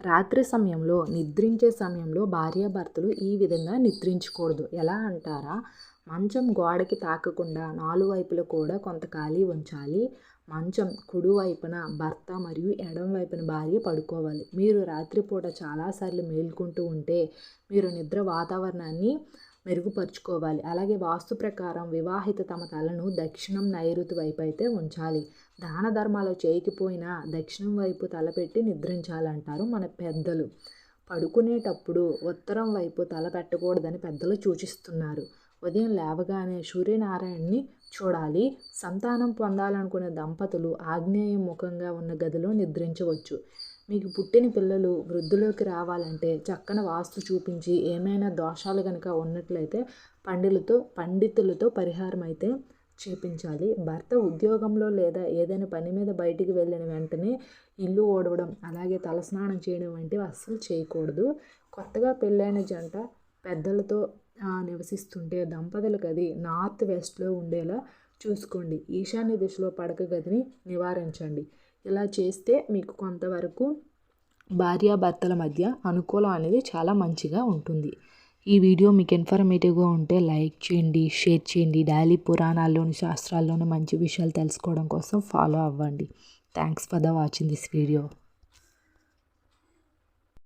రాత్రి సమయంలో నిద్రించే సమయంలో భార్యాభర్తలు ఈ విధంగా నిద్రించకూడదు. ఎలా అంటారా? మంచం గోడకి తాకకుండా నాలుగు వైపులు కూడా కొంత ఖాళీ ఉంచాలి. మంచం కుడివైపున భర్త మరియు ఎడమ వైపున భార్య పడుకోవాలి. మీరు రాత్రిపూట చాలాసార్లు మేల్కొంటూ ఉంటే మీరు నిద్ర వాతావరణాన్ని మెరుగుపరుచుకోవాలి. అలాగే వాస్తు ప్రకారం వివాహిత తమ తలను దక్షిణం నైరుతి వైపు అయితే ఉంచాలి. దాన ధర్మాలు చేయకపోయినా దక్షిణం వైపు తలపెట్టి నిద్రించాలంటారు మన పెద్దలు. పడుకునేటప్పుడు ఉత్తరం వైపు తల పెట్టకూడదని పెద్దలు సూచిస్తున్నారు. ఉదయం లేవగానే సూర్యనారాయణని చూడాలి. సంతానం పొందాలనుకునే దంపతులు ఆగ్నేయ ముఖంగా ఉన్న గదిలో నిద్రించవచ్చు. మీకు పుట్టిన పిల్లలు వృద్ధిలోకి రావాలంటే చక్కని వాస్తు చూపించి ఏమైనా దోషాలు కనుక ఉన్నట్లయితే పండితులతో పండితులతో పరిహారం అయితే చేపించాలి. భర్త ఉద్యోగంలో లేదా ఏదైనా పని మీద బయటికి వెళ్ళిన వెంటనే ఇల్లు ఓడవడం అలాగే తలస్నానం చేయడం వంటివి అస్సలు చేయకూడదు. కొత్తగా పెళ్ళైన జంట పెద్దలతో నివసిస్తుంటే దంపతులకు అది నార్త్ వెస్ట్లో ఉండేలా చూసుకోండి. ఈశాన్య దిశలో పడక గదిని నివారించండి. ఇలా చేస్తే మీకు కొంతవరకు భార్యాభర్తల మధ్య అనుకూలం అనేది చాలా మంచిగా ఉంటుంది. ఈ వీడియో మీకు ఇన్ఫర్మేటివ్గా ఉంటే లైక్ చేయండి షేర్ చేయండి. డైలీ పురాణాల్లోని శాస్త్రాల్లోని మంచి విషయాలు తెలుసుకోవడం కోసం ఫాలో అవ్వండి. Thanks for the watching this video.